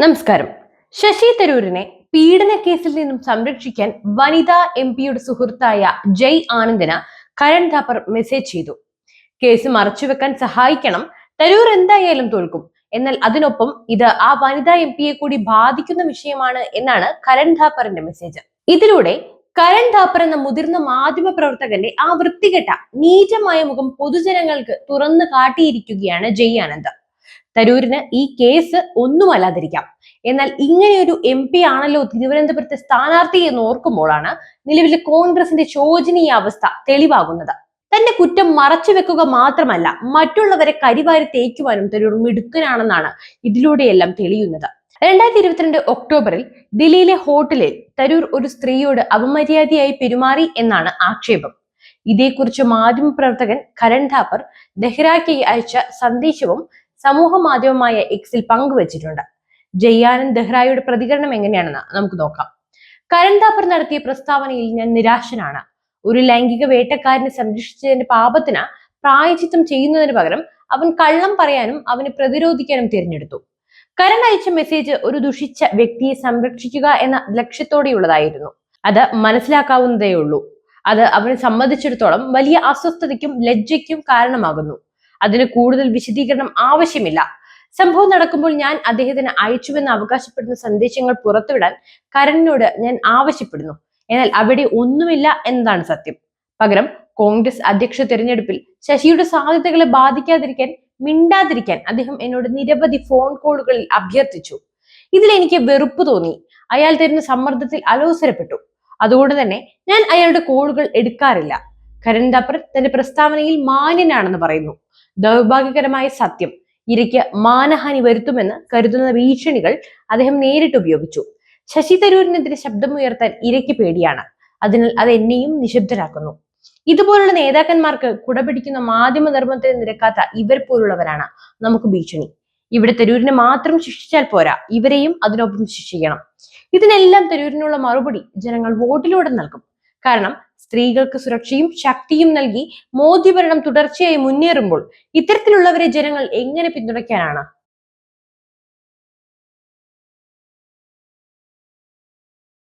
നമസ്കാരം. ശശി തരൂരിനെ പീഡന കേസിൽ നിന്നും സംരക്ഷിക്കാൻ വനിതാ എം പിയുടെ സുഹൃത്തായ ജയ് ആനന്ദിന് കരൺ ഥാപ്പർ മെസ്സേജ് ചെയ്തു. കേസ് മറച്ചുവെക്കാൻ സഹായിക്കണം. തരൂർ എന്തായാലും തോൽക്കും. എന്നാൽ അതിനൊപ്പം ഇത് ആ വനിതാ എം പിയെ കൂടി ബാധിക്കുന്ന വിഷയമാണ് എന്നാണ് കരൺ ഥാപ്പറിന്റെ മെസ്സേജ് ഇതിലൂടെ കരൺ ഥാപ്പർ എന്ന മുതിർന്ന മാധ്യമ പ്രവർത്തകന്റെ ആ വൃത്തികെട്ട നീചമായ മുഖം പൊതുജനങ്ങൾക്ക് തുറന്നു കാട്ടിയിരിക്കുകയാണ് ജയ് ആനന്ദ്. തരൂരിന് ഈ കേസ് ഒന്നുമല്ലാതിരിക്കാം എന്നാൽ ഇങ്ങനെയൊരു എം പി ആണല്ലോ തിരുവനന്തപുരത്തെ സ്ഥാനാർത്ഥി എന്ന് ഓർക്കുമ്പോഴാണ് നിലവിലെ കോൺഗ്രസിന്റെ ശോചനീയ അവസ്ഥ തെളിവാകുന്നത്. തന്റെ കുറ്റം മറച്ചു വെക്കുക മാത്രമല്ല മറ്റുള്ളവരെ കരിവാരി തേക്കുവാനും തരൂർ മിടുക്കനാണെന്നാണ് ഇതിലൂടെയെല്ലാം തെളിയുന്നത്. രണ്ടായിരത്തി ഇരുപത്തിരണ്ട് ഒക്ടോബറിൽ ദില്ലിയിലെ ഹോട്ടലിൽ തരൂർ ഒരു സ്ത്രീയോട് അപമര്യാദയായി പെരുമാറി എന്നാണ് ആക്ഷേപം. ഇതേക്കുറിച്ച് മാധ്യമപ്രവർത്തകൻ കരൺ ഥാപ്പർ ദെഹ്റായ്ക്ക് അയച്ച സന്ദേശവും സമൂഹ മാധ്യമമായ എക്സിൽ പങ്കുവച്ചിട്ടുണ്ട്. ജയ്യാനന്ദ് ദെഹ്റായുടെ പ്രതികരണം എങ്ങനെയാണെന്ന് നമുക്ക് നോക്കാം. കരൺ താപ്പർ നടത്തിയ പ്രസ്താവനയിൽ ഞാൻ നിരാശനാണ്. ഒരു ലൈംഗിക വേട്ടക്കാരനെ സംരക്ഷിച്ചതിന്റെ പാപത്തിന് പ്രായചിത്തം ചെയ്യുന്നതിന് പകരം അവൻ കള്ളം പറയാനും അവനെ പ്രതിരോധിക്കാനും തിരഞ്ഞെടുത്തു. കരൺ അയച്ച മെസ്സേജ് ഒരു ദുഷിച്ച വ്യക്തിയെ സംരക്ഷിക്കുക എന്ന ലക്ഷ്യത്തോടെയുള്ളതായിരുന്നു. അത് മനസ്സിലാക്കാവുന്നതേ ഉള്ളൂ അത് അവനെ സംബന്ധിച്ചിടത്തോളം വലിയ അസ്വസ്ഥതയ്ക്കും ലജ്ജയ്ക്കും കാരണമാകുന്നു. അതിന് കൂടുതൽ വിശദീകരണം ആവശ്യമില്ല. സംഭവം നടക്കുമ്പോൾ ഞാൻ അദ്ദേഹത്തിന് അയച്ചുവെന്ന് അവകാശപ്പെടുന്ന സന്ദേശങ്ങൾ പുറത്തുവിടാൻ കരണിനോട് ഞാൻ ആവശ്യപ്പെടുന്നു. എന്നാൽ അവിടെ ഒന്നുമില്ല എന്നതാണ് സത്യം. പകരം കോൺഗ്രസ് അധ്യക്ഷ തെരഞ്ഞെടുപ്പിൽ ശശിയുടെ സാധ്യതകളെ ബാധിക്കാതിരിക്കാൻ മിണ്ടാതിരിക്കാൻ അദ്ദേഹം എന്നോട് നിരവധി ഫോൺ കോളുകളിൽ അഭ്യർത്ഥിച്ചു. ഇതിൽ എനിക്ക് വെറുപ്പ് തോന്നി. അയാൾ തരുന്ന സമ്മർദ്ദത്തിൽ അലോസരപ്പെട്ടു. അതുകൊണ്ട് തന്നെ ഞാൻ അയാളുടെ കോളുകൾ എടുക്കാറില്ല. കരൺ ദാപ്പർ തന്റെ പ്രസ്താവനയിൽ മാന്യനാണെന്ന് പറയുന്നു. ദൗർഭാഗ്യകരമായ സത്യം. ഇരയ്ക്ക് മാനഹാനി വരുത്തുമെന്ന് കരുതുന്ന ഭീഷണികൾ അദ്ദേഹം നേരിട്ട് ഉപയോഗിച്ചു. ശശി തരൂരിനെതിരെ ശബ്ദമുയർത്താൻ ഇരയ്ക്ക് പേടിയാണ്. അതിനാൽ അത് എന്നെയും നിശബ്ദരാക്കുന്നു. ഇതുപോലുള്ള നേതാക്കന്മാർക്ക് കുടപിടിക്കുന്ന മാധ്യമധർമ്മത്തിന് നിരക്കാത്ത ഇവർ പോലുള്ളവരാണ് നമുക്ക് ഭീഷണി. ഇവിടെ തരൂരിനെ മാത്രം ശിക്ഷിച്ചാൽ പോരാ ഇവരെയും അതിനൊപ്പം ശിക്ഷിക്കണം. ഇതിനെല്ലാം തരൂരിനുള്ള മറുപടി ജനങ്ങൾ വോട്ടിലൂടെ നൽകും. കാരണം സ്ത്രീകൾക്ക് സുരക്ഷയും ശക്തിയും നൽകി മോദി ഭരണം തുടർച്ചയായി മുന്നേറുമ്പോൾ ഇത്തരത്തിലുള്ളവരെ ജനങ്ങൾ എങ്ങനെ പിന്തുണയ്ക്കാനാണ്?